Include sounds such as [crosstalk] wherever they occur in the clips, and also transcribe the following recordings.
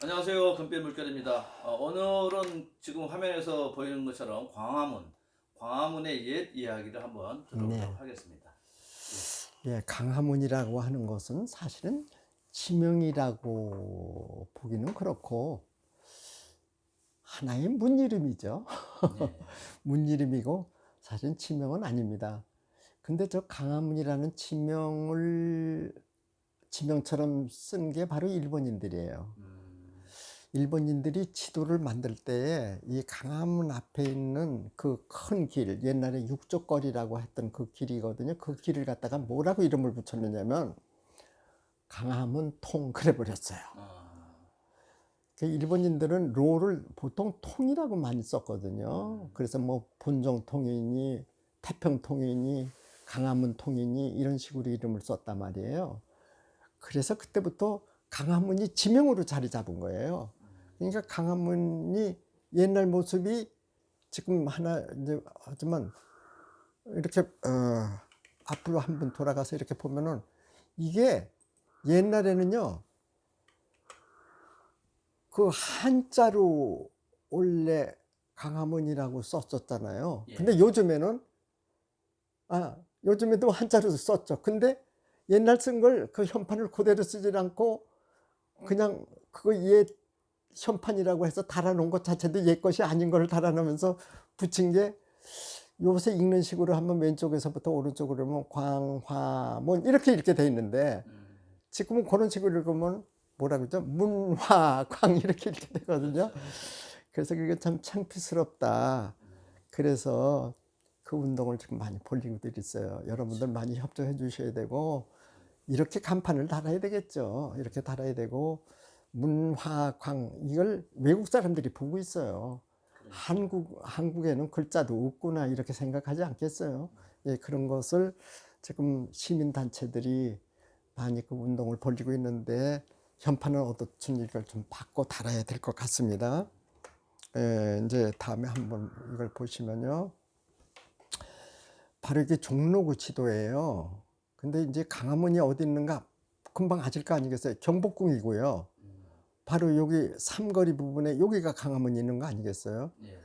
안녕하세요. 금빛 물결입니다. 어, 오늘은 지금 화면에서 보이는 것처럼 광화문, 광화문의 옛 이야기를 한번 들어보도록 네. 하겠습니다. 예, 강화문이라고 하는 것은 사실은 지명이라고 보기는 그렇고 하나의 문 이름이죠. 네. [laughs] 문 이름이고 사실은 지명은 아닙니다. 근데 저 강화문이라는 지명을 지명처럼 쓴 게 바로 일본인들이에요. 음, 일본인들이 지도를 만들 때에 이 강화문 앞에 있는 그 큰 길, 옛날에 육족거리라고 했던 그 길이거든요. 그 길을 갖다가 뭐라고 이름을 붙였느냐면 강화문 통 그래 버렸어요. 아, 그 일본인들은 로를 보통 통이라고 많이 썼거든요. 그래서 뭐 본정 통이니 태평 통이니 강화문 통이니 이런 식으로 이름을 썼단 말이에요. 그래서 그때부터 강화문이 지명으로 자리 잡은 거예요. 그러니까 강화문이 옛날 모습이 지금 하나 이제 하지만 이렇게 어, 앞으로 한 번 돌아가서 이렇게 보면은 이게 옛날에는요 그 한자로 원래 강화문이라고 썼었잖아요. 예. 근데 요즘에는 아 요즘에도 한자로 썼죠. 근데 옛날 쓴 걸 그 현판을 그대로 쓰질 않고 그냥 그거 옛 현판이라고 해서 달아놓은 것 자체도 옛 것이 아닌 걸 달아놓으면서 붙인 게 요새 읽는 식으로 하면 왼쪽에서부터 오른쪽으로 보면 광화문 이렇게 읽게 돼 있는데 음, 지금은 그런 식으로 읽으면 뭐라 그러죠? 문화광 이렇게 읽게 되거든요. 그래서 그게 참 창피스럽다. 그래서 그 운동을 지금 많이 벌리고들 있어요. 여러분들 많이 협조해 주셔야 되고 이렇게 간판을 달아야 되겠죠. 이렇게 달아야 되고 문화광 이걸 외국 사람들이 보고 있어요. 한국 한국에는 글자도 없구나 이렇게 생각하지 않겠어요. 예, 그런 것을 지금 시민 단체들이 많이 그 운동을 벌이고 있는데 현판은 어떻든지를 좀 바꿔 달아야 될 것 같습니다. 예, 이제 다음에 한번 이걸 보시면요. 바로 이게 종로구 지도예요. 근데 이제 강화문이 어디 있는가 금방 아실 거 아니겠어요? 경복궁이고요. 바로 여기 삼거리 부분에 여기가 강화문이 있는 거 아니겠어요? 예.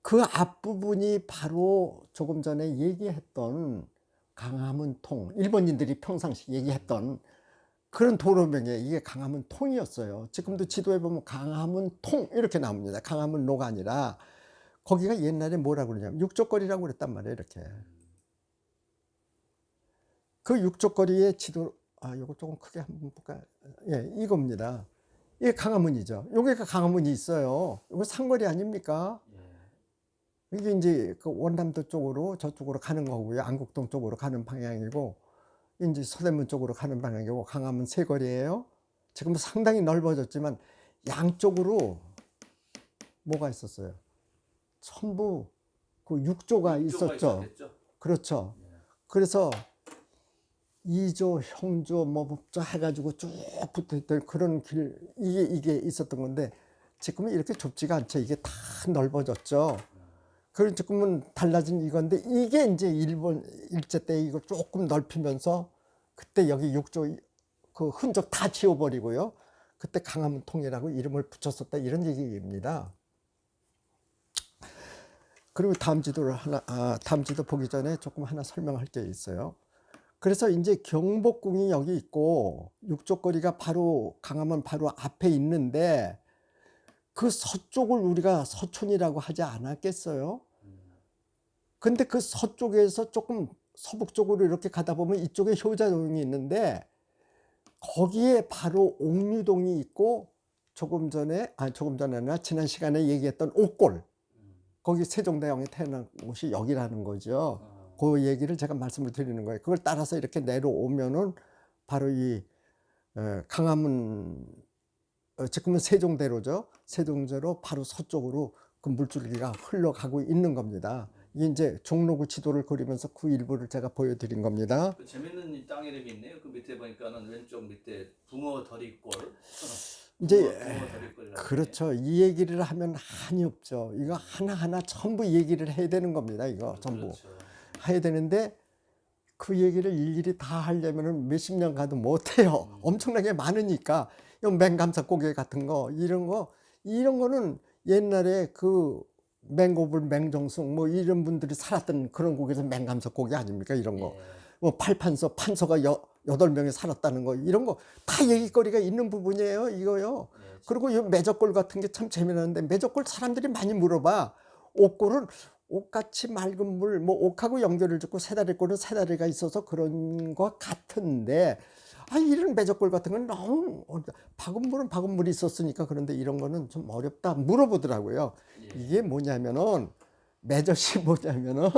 그 앞부분이 바로 조금 전에 얘기했던 강화문 통, 일본인들이 평상시 얘기했던 그런 도로명에 이게 강화문 통이었어요. 지금도 지도에 보면 강화문 통 이렇게 나옵니다. 강화문 로가 아니라 거기가 옛날에 뭐라고 그러냐면 육족거리라고 그랬단 말이에요. 이렇게. 그 육족거리의 지도, 아, 요거 조금 크게 한번 볼까요? 예, 이겁니다. 이게 강화문이죠. 여기가 강화문이 있어요. 이거 상거리 아닙니까? 예. 이게 이제 그 원담도 쪽으로 저쪽으로 가는 거고요. 안국동 쪽으로 가는 방향이고, 이제 서대문 쪽으로 가는 방향이고, 강화문 세거리예요. 지금 상당히 넓어졌지만 양쪽으로 뭐가 있었어요? 전부 그 육조가 있었죠. 그렇죠. 예. 그래서 이조, 형조, 뭐 법조 해가지고 쭉 붙어있던 그런 길 이게 이게 있었던 건데 지금은 이렇게 좁지가 않죠. 이게 다 넓어졌죠. 그런 조금은 달라진 이건데 이게 이제 일본 일제 때 이거 조금 넓히면서 그때 여기 육조 그 흔적 다 지워버리고요. 그때 강화문 통이라고 이름을 붙였었다 이런 얘기입니다. 그리고 다음 지도를 하나, 아, 다음 지도 보기 전에 조금 하나 설명할 게 있어요. 그래서 이제 경복궁이 여기 있고 육족거리가 바로 강화문 바로 앞에 있는데 그 서쪽을 우리가 서촌이라고 하지 않았겠어요? 근데 그 서쪽에서 조금 서북쪽으로 이렇게 가다 보면 이쪽에 효자동이 있는데 거기에 바로 옥류동이 있고 조금 전에 아 조금 전에 아니라 지난 시간에 얘기했던 옥골 거기 세종대왕이 태어난 곳이 여기라는 거죠. 아, 그 얘기를 제가 말씀을 드리는 거예요. 그걸 따라서 이렇게 내려오면은 바로 이 어, 강화문 어, 지금은 세종대로죠. 세종대로 바로 서쪽으로 그 물줄기가 흘러가고 있는 겁니다. 이제 종로구 지도를 그리면서 그 일부를 제가 보여드린 겁니다. 그 재밌는 이땅 이름이 있네요. 그 밑에 보니까는 왼쪽 밑에 붕어 더리골. 이제 붕어, 붕어 더리골이라고 그렇죠. 이 얘기를 하면 한이 없죠. 이거 하나 하나 전부 얘기를 해야 되는 겁니다. 이거 네. 전부. 그렇죠. 해야 되는데 그 얘기를 일일이 다 하려면은 몇십 년 가도 못 해요. 엄청나게 많으니까 요 맹감사 고개 같은 거 이런 거 이런 거는 옛날에 그 맹고불 맹정숙 뭐 이런 분들이 살았던 그런 곳에서 맹감사 고개 아닙니까 이런 거. 예. 뭐 팔판서 판서가 여, 여덟 명이 살았다는 거 이런 거 다 얘기거리가 있는 부분이에요 이거요. 예. 그리고 이 매적골 같은 게 참 재미나는데 매적골 사람들이 많이 물어봐. 옥골은 옥같이 맑은 물, 뭐 옥하고 연결을 짓고 세다리골은 세다리가 있어서 그런 것 같은데 아 이런 매적골 같은 건 너무 어렵다. 박은 물은 박은 물이 있었으니까 그런데 이런 거는 좀 어렵다 물어보더라고요. 예. 이게 뭐냐면은 매젓이 [laughs] 뭐냐면은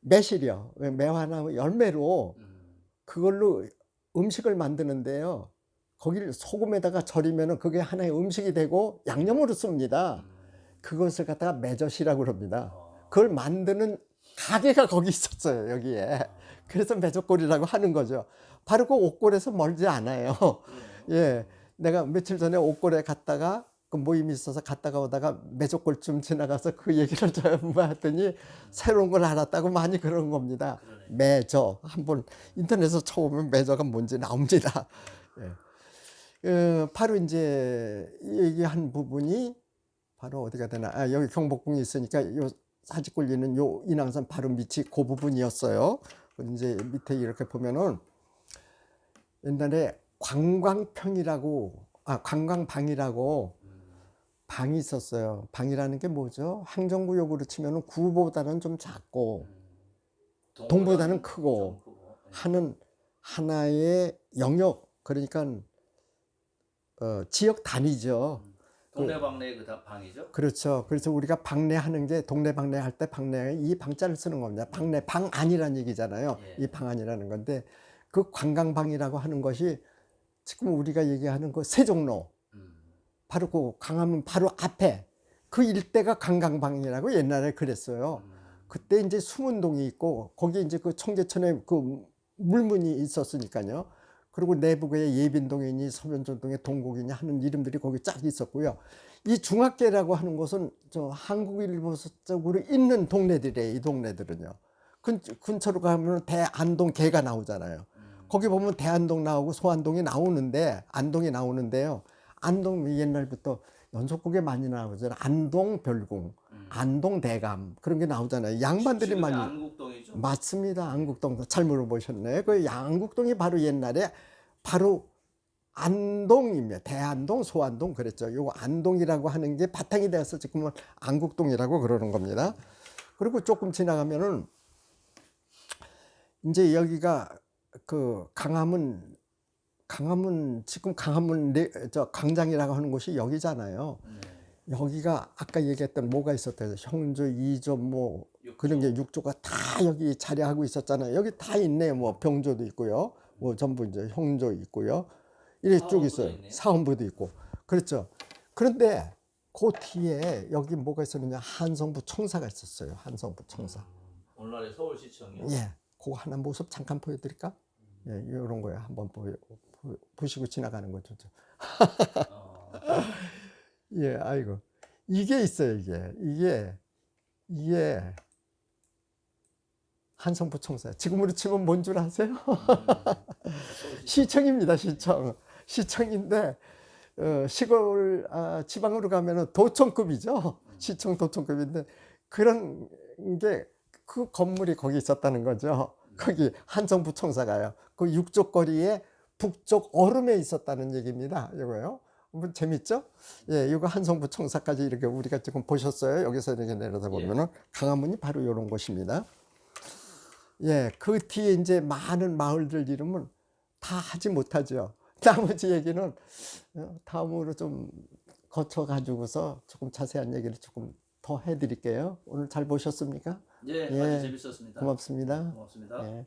매실이요. 매화나 열매로 음. 그걸로 음식을 만드는데요. 거기를 소금에다가 절이면은 그게 하나의 음식이 되고 양념으로 씁니다. 음. 그것을 갖다가 매젓이라고 그럽니다. 어. 그걸 만드는 가게가 거기 있었어요, 여기에. 그래서 매젓골이라고 하는 거죠. 바로 그 옥골에서 멀지 않아요. 그러네요. 예. 내가 며칠 전에 옥골에 갔다가 그 모임이 있어서 갔다가 오다가 매젓골쯤 지나가서 그 얘기를 [laughs] 좀 했더니 새로운 걸 알았다고 많이 그런 겁니다. 매저 한번 인터넷에서 쳐보면 매저가 뭔지 나옵니다. 예. 어, 바로 이제 얘기한 부분이 바로 어디가 되나 아, 여기 경복궁이 있으니까 요 사직골 있는 요 인왕산 바로 밑이 그 부분이었어요. 이제 밑에 이렇게 보면은 옛날에 관광평이라고 아 관광방이라고 음. 방이 있었어요. 방이라는 게 뭐죠? 행정구역으로 치면은 구보다는 좀 작고 음. 동보다는 크고. 예. 하는 하나의 영역 그러니까 어, 지역 단위죠. 동네방네 그 다- 방이죠. 그렇죠. 그래서 우리가 방내하는 게 동네 방내 할때 방내 이 방자를 쓰는 겁니다. 방내 방 안이라는 얘기잖아요. 예. 이 방 안이라는 건데 그 관광방이라고 하는 것이 지금 우리가 얘기하는 그 세종로 음. 바로 그 강화문 바로 앞에 그 일대가 관광방이라고 옛날에 그랬어요. 음. 그때 이제 수문동이 있고 거기 이제 그 청계천에 그 물문이 있었으니까요. 그리고 내부에 예빈동이니 서면전동에 동곡이니 하는 이름들이 거기 쫙 있었고요. 이 중학계라고 하는 곳은 저 한국일보 쪽으로 있는 동네들이에요. 이 동네들은요. 근, 근처로 가면 대안동 개가 나오잖아요. 음. 거기 보면 대안동 나오고 소안동이 나오는데 안동이 나오는데요. 안동 옛날부터 연속곡에 많이 나오잖아요. 안동 별궁, 음. 안동 대감 그런 게 나오잖아요. 양반들이 많이 안국동이죠. 맞습니다. 안국동 잘 물어보셨네. 그 양국동이 바로 옛날에 바로 안동입니다. 대안동, 소안동 그랬죠. 요거 안동이라고 하는 게 바탕이 되어서 지금은 안국동이라고 그러는 겁니다. 그리고 조금 지나가면은 이제 여기가 그 강화문 강화문 지금 강화문 내- 저 광장이라고 하는 곳이 여기잖아요. 네. 여기가 아까 얘기했던 뭐가 있었대요. 형조, 이조 뭐. 그런 게 육조가 다 여기 자리하고 있었잖아요. 여기 다 있네요. 뭐 병조도 있고요. 뭐 전부 이제 형조 있고요. 이래 쭉 있어요. 있네요. 사원부도 있고. 그렇죠. 그런데 그 뒤에 여기 뭐가 있었느냐. 한성부 청사가 있었어요. 한성부 청사. 음. 오늘날의 서울시청이요. 예. 그거 하나 모습 잠깐 보여드릴까? 예, 이런 거예요. 한번 보여, 보- 보시고 지나가는 거죠. [laughs] 어. 예, 아이고. 이게 있어요, 이게. 이게, 이게 한성부 청사. 지금으로 치면 뭔 줄 아세요? [laughs] 시청입니다, 시청. 시청인데, 어, 시골, 아, 지방으로 가면은 도청급이죠. 시청 도청급인데, 그런 게, 그 건물이 거기 있었다는 거죠. 거기 한성부 청사가요. 그 육쪽 거리에 북쪽 얼음에 있었다는 얘기입니다. 이거요. 뭐 재밌죠? 예, 이거 한성부 청사까지 이렇게 우리가 지금 보셨어요. 여기서 이렇게 내려다 보면은 강화문이 바로 이런 곳입니다. 예, 그 뒤에 이제 많은 마을들 이름은 다 하지 못하죠. [laughs] 나머지 얘기는 어, 다음으로 좀 거쳐 가지고서 조금 자세한 얘기를 조금 더 해드릴게요. 오늘 잘 보셨습니까? 예, 예. 아주 재밌었습니다. 고맙습니다. 고맙습니다. 예.